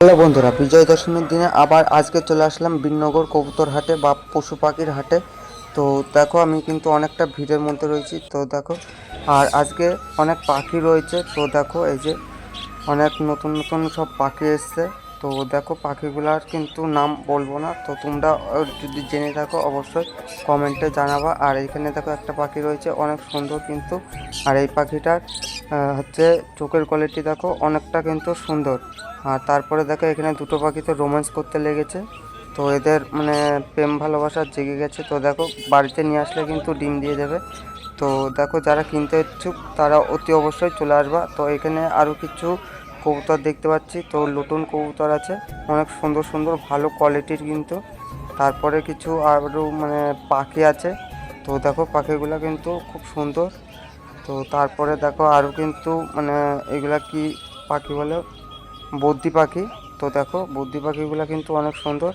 Hello বন্ধুরা, বিজয় দশমীর দিনে আবার আজকে চলে আসলাম বিনগর কবুতর হাটে বা পশু পাখির হাটে। তো দেখো, আমি কিন্তু অনেকটা ভিড়ের মধ্যে রয়েছি, তো দেখো। আর আজকে অনেক পাখি রয়েছে, তো দেখো, এই যে অনেক নতুন নতুন সব পাখি এসছে। তো দেখো পাখিগুলার কিন্তু নাম বলব না। তো তোমরা যদি জেনে থাকো অবশ্যই কমেন্টে জানাবা। আর এখানে দেখো একটা পাখি রয়েছে, অনেক সুন্দর কিন্তু। আর এই পাখিটার হচ্ছে চোখের কোয়ালিটি দেখো অনেকটা কিন্তু সুন্দর। আর তারপরে দেখো এখানে দুটো পাখি তো রোম্যান্স করতে লেগেছে। তো এদের মানে প্রেম ভালোবাসা জেগে গেছে। তো দেখো বাড়িতে নিয়ে আসলে কিন্তু ডিম দিয়ে দেবে। তো দেখো যারা কিনতে ইচ্ছুক তারা অতি অবশ্যই চলে আসবা। তো এখানে আরও কিছু কবুতর দেখতে পাচ্ছি। তো নতুন কবুতর আছে। অনেক সুন্দর সুন্দর, ভালো কোয়ালিটির কিন্তু। তারপরে কিছু আরও মানে পাখি আছে। তো দেখো, পাখিগুলো কিন্তু খুব সুন্দর। তো তারপরে দেখো আরও কিন্তু মানে এগুলা কি পাখি বলে? বদ্যি পাখি। তো দেখো বদ্যি পাখিগুলো কিন্তু অনেক সুন্দর।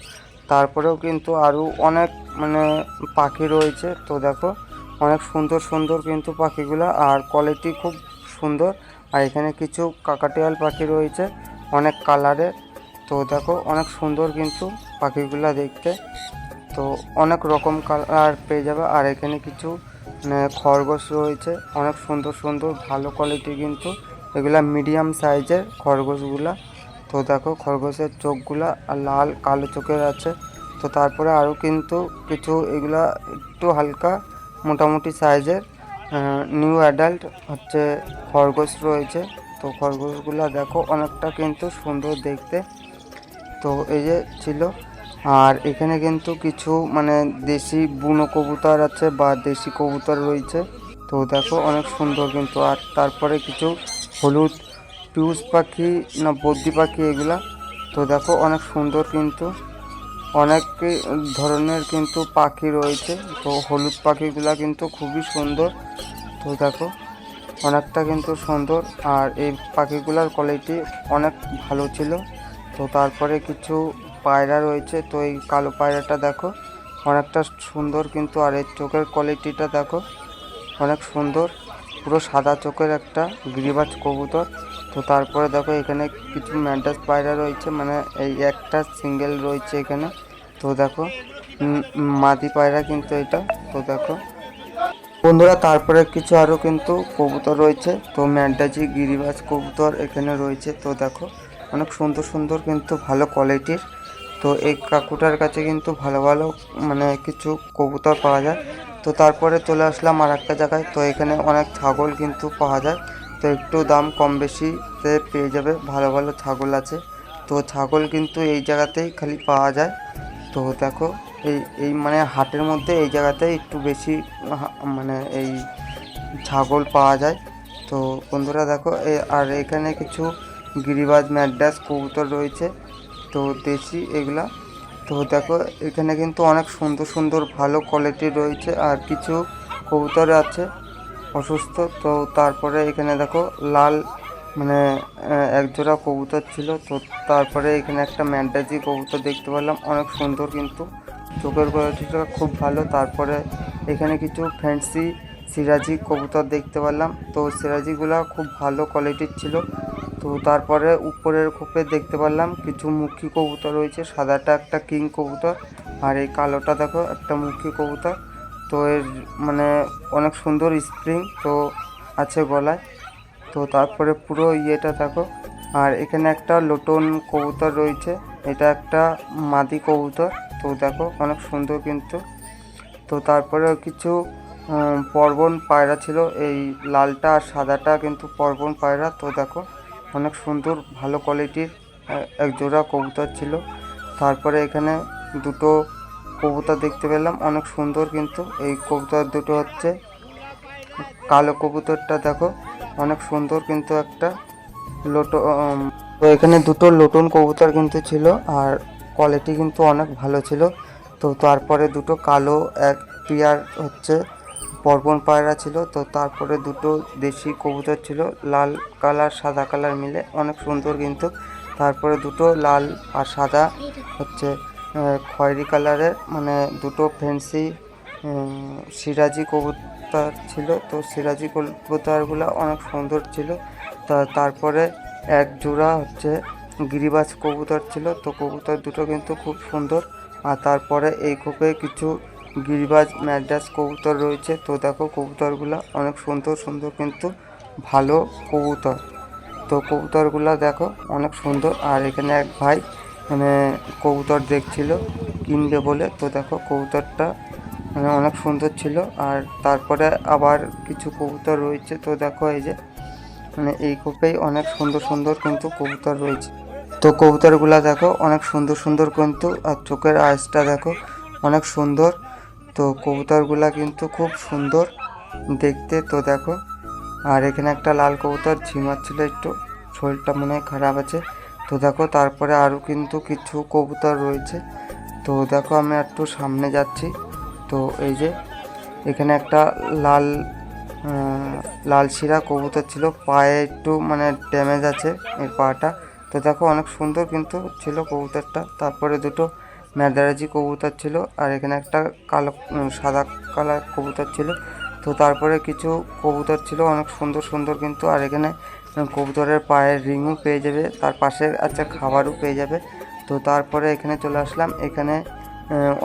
তারপরেও কিন্তু আরও অনেক মানে পাখি রয়েছে। তো দেখো, অনেক সুন্দর সুন্দর কিন্তু পাখিগুলো। আর কোয়ালিটি খুব সুন্দর। আর এখানে কিছু কাকাটিয়াল পাখি রয়েছে, অনেক কালারের। তো দেখো, অনেক সুন্দর কিন্তু পাখিগুলো দেখতে। তো অনেক রকম কালার পেয়ে যাবে। আর এখানে কিছু মানে খরগোশ রয়েছে। অনেক সুন্দর সুন্দর, ভালো কোয়ালিটি কিন্তু। এগুলা মিডিয়াম সাইজের খরগোশগুলা। তো দেখো, খরগোশের চোখগুলা আর লাল, কালো চোখের আছে। তো তারপরে আরও কিন্তু কিছু, এগুলা একটু হালকা, মোটামুটি সাইজের নিউ অ্যাডাল্ট হচ্ছে খরগোশ রয়েছে। তো খরগোশগুলা দেখো অনেকটা কিন্তু সুন্দর দেখতে। তো এই যে ছিল। আর এখানে কিন্তু কিছু মানে দেশি বুনো কবুতর আছে বা দেশি কবুতর রয়েছে। তো দেখো অনেক সুন্দর কিন্তু। আর তারপরে কিছু হলুদ পিউস পাখি, না বদ্যি পাখি এগুলা। তো দেখো অনেক সুন্দর কিন্তু। অনেক ধরনের কিন্তু পাখি রয়েছে। তো হলুদ পাখিগুলা কিন্তু খুবই সুন্দর। তো দেখো, অনেকটা কিন্তু সুন্দর। আর এই পাখিগুলোর কোয়ালিটি অনেক ভালো ছিল। তো তারপরে কিছু পায়রা রয়েছে, তো এই কালো পায়রাটা দেখো, অনেকটা সুন্দর কিন্তু। আর এর চোখের কোয়ালিটিটা দেখো, অনেক সুন্দর। পুরো সাদা চোখের একটা গিরিবাজ কবুতর। তো তারপরে দেখো, এখানে কিছু ম্যাডাস পায়রা রয়েছে মানে এই একটা সিঙ্গেল রয়েছে এখানে। তো দেখো মাদি পায়রা কিন্তু এটা। তো দেখো বন্ধুরা, তারপরে কিছু আরও কিন্তু কবুতর রয়েছে। তো ম্যান্ডাজি গিরিবাজ কবুতর এখানে রয়েছে। তো দেখো, অনেক সুন্দর সুন্দর কিন্তু ভালো কোয়ালিটির তো এই কাকুটার কাছে কিন্তু ভালো ভালো মানে কিছু কবুতর পাওয়া যায়। তো তারপরে চলে আসলাম আর একটা জায়গায়। তো এখানে অনেক ছাগল কিন্তু পাওয়া যায়। তো একটু দাম কম বেশিতে পেয়ে যাবে। ভালো ভালো ছাগল আছে। তো ছাগল কিন্তু এই জায়গাতেই খালি পাওয়া যায়। তো দেখো এই এই মানে হাটের মধ্যে এই জায়গাতে একটু বেশি মানে এই ছাগল পাওয়া যায়। তো বন্ধুরা দেখো আর এখানে কিছু গিরিবাজ ম্যাডাস কবুতর রয়েছে। তো দেশি এগুলা। তো দেখো এখানে কিন্তু অনেক সুন্দর সুন্দর ভালো কোয়ালিটির রয়েছে। আর কিছু কবুতর আছে অসুস্থ। তো তারপরে এখানে দেখো লাল মানে আহ, এক জোড়া কবুতর ছিল। তো তারপরে এখানে একটা ম্যান্ডাজি কবুতর দেখতে পেলাম। অনেক সুন্দর কিন্তু। চোখের কোয়ালিটিটা খুব ভালো। তারপরে এখানে কিছু ফ্যান্সি সিরাজি কবুতর দেখতে পেলাম তো সিরাজিগুলো খুব ভালো কোয়ালিটির ছিল। তো তারপরে উপরের খোপে দেখতে পারলাম কিছু মুখী কবুতর রয়েছে। সাদাটা একটা কিং কবুতর আর এই কালোটা দেখো একটা মুখী কবুতর। তো এর মানে অনেক সুন্দর স্প্রিং তো আছে গলায়। তো তারপরে পুরো ইয়েটা দেখো। আর এখানে একটা লোটন কবুতর রয়েছে। এটা একটা মাদি কবুতর। তো দেখো, অনেক সুন্দর কিন্তু। তো তারপরে কিছু পর্বন পায়রা ছিল। এই লালটা আর সাদাটা কিন্তু পর্বন পায়রা। তো দেখো, অনেক সুন্দর, ভালো কোয়ালিটির এক জোড়া কবুতর ছিল। তারপরে এখানে দুটো কবুতর দেখতে পেলাম। অনেক সুন্দর কিন্তু। এই কবুতর দুটো হচ্ছে কালো কবুতরটা দেখো, অনেক সুন্দর কিন্তু একটা লোটো তো এখানে দুটো লোটন কবুতর কিন্তু ছিল। আর কোয়ালিটি কিন্তু অনেক ভালো ছিল। তো তারপরে দুটো কালো, এক টিয়ার হচ্ছে পর্বন পায়রা ছিল। তো তারপরে দুটো দেশি কবুতর ছিল, লাল কালার, সাদা কালার মিলে অনেক সুন্দর কিন্তু। তারপরে দুটো লাল আর সাদা হচ্ছে খয়েরি কালারের মানে দুটো ফেন্সি সিরাজি কবুতর ছিল। তো সিরাজি কবুতরগুলো অনেক সুন্দর ছিল। তা তারপরে এক জোড়া হচ্ছে গিরিবাজ কবুতর ছিল, তো কবুতর দুটো কিন্তু খুব সুন্দর। আর তারপরে এই খোপে কিছু গিরিবাজ ম্যাড্রাস কবুতর রয়েছে। তো দেখো কবুতরগুলো অনেক সুন্দর সুন্দর কিন্তু ভালো কবুতর। তো কবুতরগুলো দেখো অনেক সুন্দর। আর এখানে এক ভাই মানে কবুতর দেখছিল, কিনবে বলে। তো দেখো কবুতরটা মানে অনেক সুন্দর ছিল। আর তারপরে আবার কিছু কবুতর রয়েছে। তো দেখো এই যে মানে এই কোপেই অনেক সুন্দর সুন্দর কিন্তু কবুতর রয়েছে। তো কবুতরগুলা দেখো, অনেক সুন্দর সুন্দর কিন্তু, আর চোখের আইসটা দেখো, অনেক সুন্দর। তো কবুতরগুলা কিন্তু খুব সুন্দর দেখতে, তো দেখো। আর এখানে একটা লাল কবুতর ঝিমাচ্ছিল একটু, শরীরটা মনে হয় খারাপ আছে। তো দেখো, তারপরে আরও কিন্তু কিছু কবুতর রয়েছে। তো দেখো, আমি একটু সামনে যাচ্ছি। তো এই যে, এখানে একটা লাল লাল শিরা কবুতর ছিল, পায়ে একটু মানে ড্যামেজ আছে এই পাটা। তো দেখো অনেক সুন্দর কিন্তু ছিল কবুতরটা। তারপরে দুটো ম্যাদারাজি কবুতর ছিল আর এখানে একটা কালো সাদা কালার কবুতর ছিল। তো তারপরে কিছু কবুতর ছিল অনেক সুন্দর সুন্দর কিন্তু। আর এখানে কবুতরের পায়ের রিংও পেয়ে যাবে, তার পাশে আচ্ছা খাবারও পেয়ে যাবে। তো তারপরে এখানে চলে আসলাম, এখানে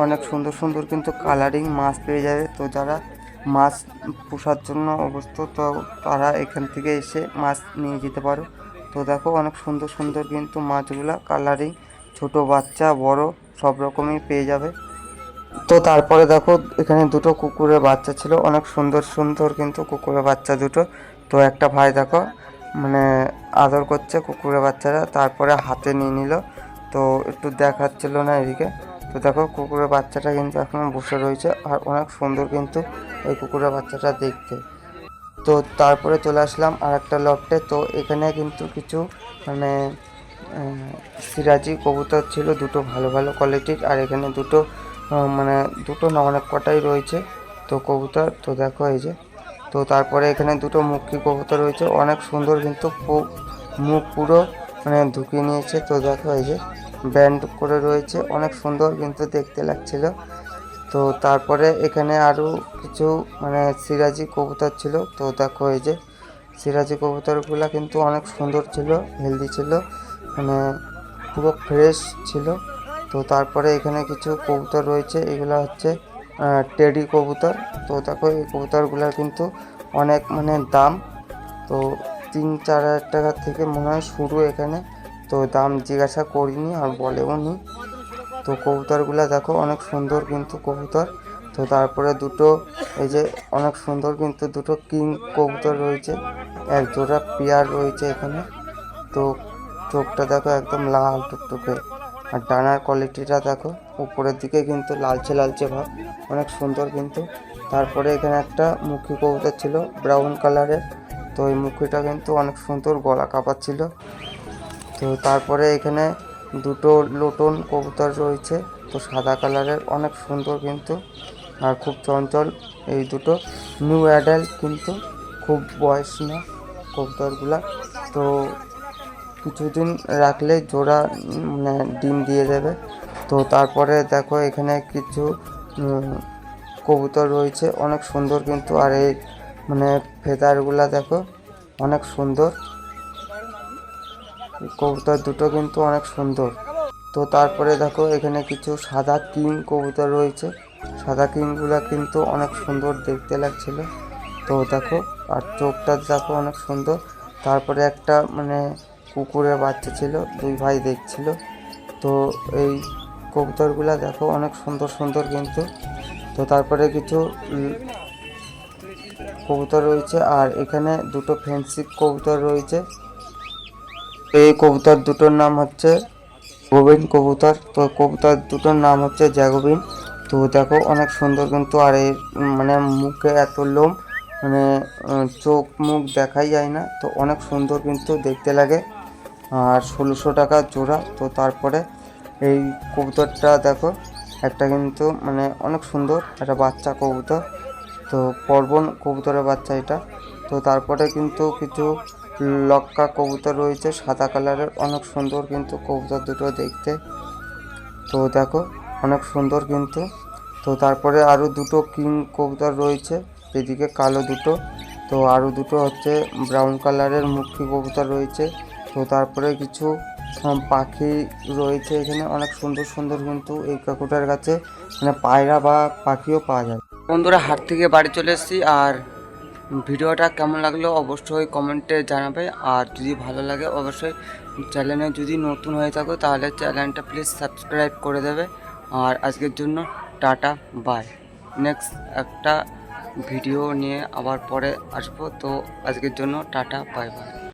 অনেক সুন্দর সুন্দর কিন্তু কালারিং মাছ পেয়ে যাবে। তো যারা মাছ পোষার জন্য অবস্থ তো তারা এখান থেকে এসে মাছ নিয়ে যেতে পারো। তো দেখো অনেক সুন্দর সুন্দর কিন্তু মাছগুলা কালারিং ছোট বাচ্চা, বড়, সব রকমই পেয়ে যাবে। তো তারপরে দেখো এখানে দুটো কুকুরের বাচ্চা ছিল, অনেক সুন্দর সুন্দর কিন্তু কুকুরের বাচ্চা দুটো। তো একটা ভাই দেখো মানে আদর করছে কুকুরের বাচ্চারা তারপরে হাতে নিয়ে নিল। তো একটু দেখাচ্ছিল না এদিকে। তো দেখো কুকুরের বাচ্চাটা কিন্তু এখন বসে রয়েছে, আর অনেক সুন্দর কিন্তু এই কুকুরের বাচ্চাটা দেখতে। তো তারপরে চলে আসলাম আর একটা লফটে তো এখানে কিন্তু কিছু মানে সিরাজি কবুতর ছিল, দুটো ভালো ভালো কোয়ালিটির আর এখানে দুটো মানে দুটো না অনেক কটাই রয়েছে তো কবুতর। তো দেখো এই যে, তো তারপরে এখানে দুটো মুখী কবুতর রয়েছে। অনেক সুন্দর কিন্তু মুখ পুরো মানে ঢুকিয়ে নিয়েছে। তো দেখো এই যে ব্যান্ড করে রয়েছে। অনেক সুন্দর কিন্তু দেখতে লাগছিল। তো তারপরে এখানে আরও কিছু মানে সিরাজি কবুতর ছিল। তো দেখো এই যে সিরাজি কবুতরগুলো কিন্তু অনেক সুন্দর ছিল হেলদি ছিল মানে পুরো ফ্রেশ ছিল। তো তারপরে এখানে কিছু কবুতর রয়েছে, এগুলো হচ্ছে টেডি কবুতর। তো দেখো এই কবুতরগুলোর কিন্তু অনেক মানে দাম। তো তিন, চার হাজার টাকা থেকে মনে হয় শুরু এখানে। তো দাম জিজ্ঞাসা করিনি আর বলেও নি। তো কবুতরগুলো দেখো, অনেক সুন্দর কিন্তু কবুতর। তো তারপরে দুটো, এই যে অনেক সুন্দর কিন্তু দুটো কিং কবুতর রয়েছে। এক জোড়া পেয়ার রয়েছে এখানে। তো চোখটা দেখো একদম লাল টুকটুকে। আর ডানার কোয়ালিটিটা দেখো, উপরের দিকে কিন্তু লালচে লালচে ভাব। অনেক সুন্দর কিন্তু। তারপরে এখানে একটা মুখী কবুতর ছিল ব্রাউন কালারের তো এই মুখিটা কিন্তু অনেক সুন্দর গলা কাঁপাচ্ছিল তো তারপরে এখানে দুটো লোটন কবুতর রয়েছে, তো সাদা কালারের, অনেক সুন্দর কিন্তু, আর খুব চঞ্চল এই দুটো। নিউ অ্যাডাল্ট কিন্তু, খুব বয়স না কবুতরগুলা, তো কিছুদিন রাখলে জোড়া মানে ডিম দিয়ে দেবে। তো তারপরে দেখো এখানে কিছু কবুতর রয়েছে, অনেক সুন্দর কিন্তু, আর এই মানে ফেদারগুলা দেখো, অনেক সুন্দর। কবুতর দুটো কিন্তু অনেক সুন্দর। তো তারপরে দেখো, এখানে কিছু সাদা কিং কবুতর রয়েছে। সাদা কিংগুলা কিন্তু অনেক সুন্দর দেখতে লাগছিল। তো দেখো, আর চোখটা দেখো অনেক সুন্দর। তারপরে একটা মানে কুকুরের বাচ্চা ছিল, দুই ভাই দেখছিল। তো এই কবুতরগুলা দেখো অনেক সুন্দর সুন্দর কিন্তু। তো তারপরে কিছু কবুতর রয়েছে, আর এখানে দুটো ফেন্সি কবুতর রয়েছে। এই কবুতর দুটোর নাম হচ্ছে গোবিন কবুতর। তো কবুতর দুটোর নাম হচ্ছে জ্যাগোবিন তো দেখো অনেক সুন্দর কিন্তু আর এর মানে মুখে এত লোম মানে চোখ মুখ দেখাই যায় না। তো অনেক সুন্দর কিন্তু দেখতে লাগে। আর ষোলোশো টাকা জোড়া। তো তারপরে এই কবুতরটা দেখো, একটা কিন্তু মানে অনেক সুন্দর। একটা বাচ্চা কবুতর। তো পর্বন কবুতরের বাচ্চা এটা। তো তারপরে কিন্তু কিছু লক্কা কবুতর রয়েছে, সাদা কালারের, অনেক সুন্দর কিন্তু কবুতর দুটো দেখতে। তো দেখো, অনেক সুন্দর কিন্তু। তো তারপরে আরও দুটো কিং কবুতর রয়েছে, এদিকে কালো দুটো। তো আরও দুটো হচ্ছে ব্রাউন কালারের মুখী কবুতর রয়েছে। তো তারপরে কিছু পাখি রয়েছে এখানে, অনেক সুন্দর সুন্দর কিন্তু এই কাকুটার কাছে। মানে পায়রা বা পাখিও পাওয়া যায়। বন্ধুরা, হাট থেকে বাড়ি চলে এসেছি, আর ভিডিওটা কেমন লাগল অবশ্যই কমেন্টে জানাবে, আর যদি ভালো লাগে অবশ্যই চ্যানেলে যদি নতুন হয়ে থাকো তাহলে চ্যানেলটা প্লিজ সাবস্ক্রাইব করে দেবে, আর আজকের জন্য টাটা বাই নেক্সট একটা ভিডিও নিয়ে আবার পরে আসব, তো আজকের জন্য টাটা বাই বাই